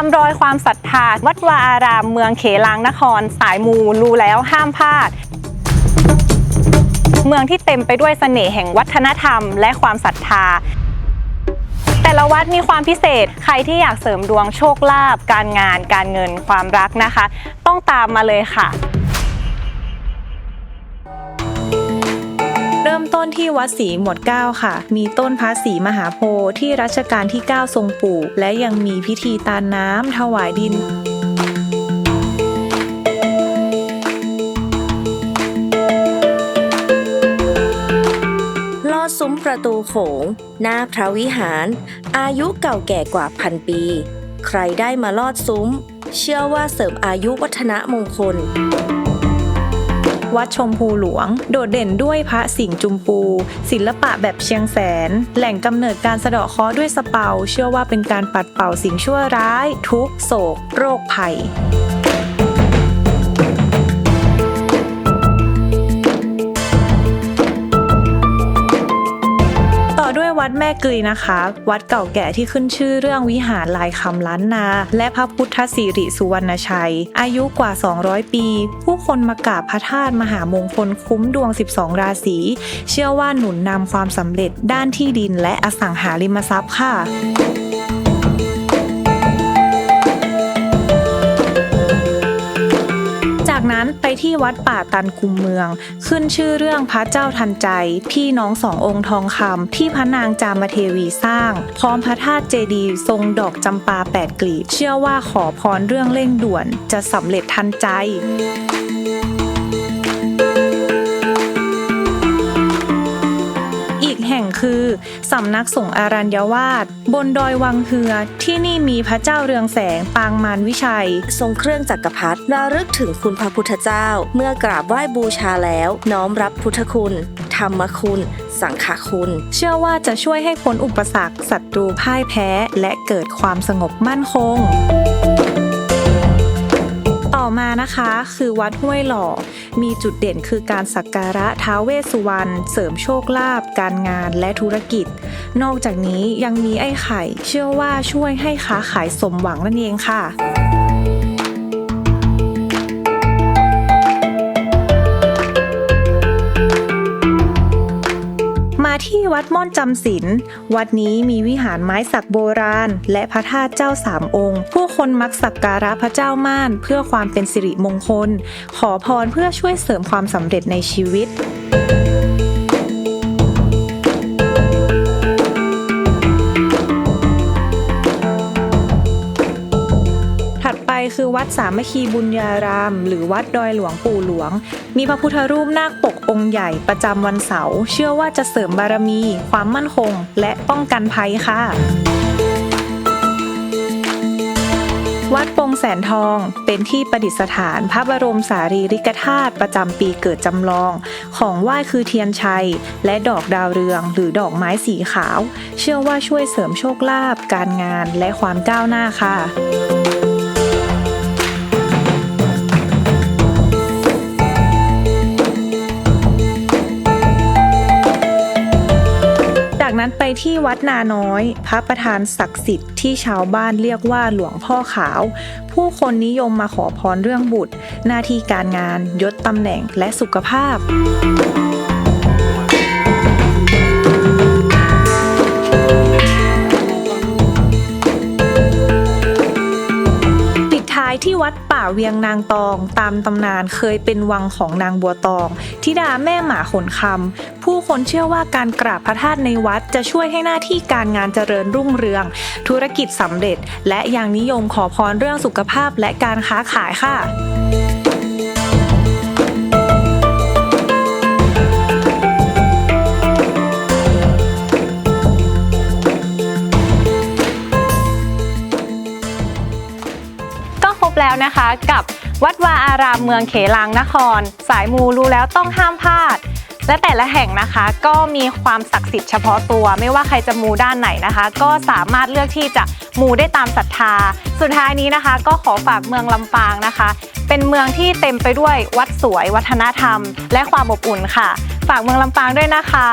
ามรอยความศรัทธา วัดวาอารามเมืองเขลางนคร สายมูรู้แล้วห้ามพลาด เมืองที่เต็มไปด้วยเสน่ห์แห่งวัฒนธรรมและความศรัทธา แต่ละวัดมีความพิเศษใครที่อยากเสริมดวงโชคลาภการงาน การเงินความรักนะคะ ต้องตามมาเลยค่ะ ต้นที่วัดศรีหมวดเก้าค่ะ มีต้นพระศรีมหาโพธิ์ที่รัชกาลที่ 9 ทรงปลูก และยังมีพิธีตานน้ำถวายดินลอดซุ้มประตูโขง หน้าพระวิหาร อายุเก่าแก่กว่าพันปี ใครได้มาลอดซุ้ม เชื่อว่าเสริมอายุวัฒนะมงคล วัดชมพูหลวง โดดเด่นด้วยพระสิงห์จุมปู ศิลปะแบบเชียงแสน แหล่งกำเนิดการสะเดาะเคราะห์ด้วยสเปา เชื่อว่าเป็นการปัดเป่าสิ่งชั่วร้าย ทุกโศก โรคภัย ด้วยวัดแม่กลีนะคะ วัดเก่าแก่ที่ขึ้นชื่อเรื่องวิหารลายคำล้านนา และพระพุทธสิริสุวรรณชัย อายุกว่า 200 ปี ผู้คนมากราบพระธาตุมหามงคลคุ้มดวง 12 ราศี เชื่อว่าหนุนนำความสำเร็จด้านที่ดินและอสังหาริมทรัพย์ค่ะ จากนั้นไปที่วัดป่าตันคุมเมือง ขึ้นชื่อเรื่องพระเจ้าทันใจ พี่น้องสององค์ทองคำที่พระนางจามเทวีสร้าง พร้อมพระธาตุเจดีย์ทรงดอกจำปาแปดกลีบ เชื่อว่าขอพรเรื่องเร่งด่วนจะสำเร็จทันใจ คือสำนักสงฆ์อารัญญวาสบนดอยวังเฮือ ที่นี่มีพระเจ้าเรืองแสงปางมารวิชัย ทรงเครื่องจักรพรรดิระลึกถึงคุณพระพุทธเจ้า เมื่อกราบไหว้บูชาแล้ว น้อมรับพุทธคุณ ธรรมคุณ สังฆคุณ เชื่อว่าจะช่วยให้พ้นอุปสรรคศัตรูพ่ายแพ้ และเกิดความสงบมั่นคง ต่อมานะคะคือวัดห้วยหล่อ มีจุดเด่นคือการสักการะท้าวเวสสุวรรณเสริมโชคลาภการงานและธุรกิจ นอกจากนี้ยังมีไอ้ไข่ เชื่อว่าช่วยให้ค้าขายสมหวังนั่นเองค่ะ ที่วัดม่อนจำศีลวัดนี้มีวิหารไม้สักโบราณ และพระธาตุเจ้าสามองค์ ผู้คนมักสักการะพระเจ้าม่าน เพื่อความเป็นสิริมงคล ขอพรเพื่อช่วยเสริมความสำเร็จในชีวิต วัดสามัคคีบุญญาราม หรือวัดดอยหลวงปู่หลวง มีพระพุทธรูปนาคปกองค์ใหญ่ประจำวันเสาร์เชื่อว่าจะเสริมบารมี ความมั่นคง และป้องกันภัยค่ะวัดปงแสนทองเป็นที่ประดิษฐานพระบรมสารีริกธาตุประจำปีเกิดจำลอง ของไหว้คือเทียนชัย และดอกดาวเรืองหรือดอกไม้สีขาว เชื่อว่าช่วยเสริมโชคลาภการงานและความก้าวหน้าค่ะ ที่วัดนาน้อย พระประธานศักดิ์สิทธิ์ที่ชาวบ้านเรียกว่าหลวงพ่อขาว ผู้คนนิยมมาขอพรเรื่องบุตร หน้าที่การงาน ยศตำแหน่งและสุขภาพ วัดป่าเวียงนางตอง ตามตำนานเคยเป็นวังของนางบัวตองธิดาแม่หมาขนคำผู้คนเชื่อว่าการกราบพระธาตุในวัดจะช่วยให้หน้าที่การงานเจริญรุ่งเรือง ธุรกิจสำเร็จ และยังนิยมขอพรเรื่องสุขภาพและการค้าขายค่ะ บแล้วนะคะ กับวัดวาอารามเมืองเขลางนคร สายมูรู้แล้วต้องห้ามพลาด และแต่ละแห่งนะคะก็มีความศักดิ์สิทธิ์เฉพาะตัว ไม่ว่าใครจะมูด้านไหนนะคะ ก็สามารถเลือกที่จะมูได้ตามศรัทธา สุดท้ายนี้นะคะ ก็ขอฝากเมืองลำปางนะคะ เป็นเมืองที่เต็มไปด้วยวัดสวย วัฒนธรรม และความอบอุ่นค่ะ ฝากเมืองลำปางด้วยนะคะ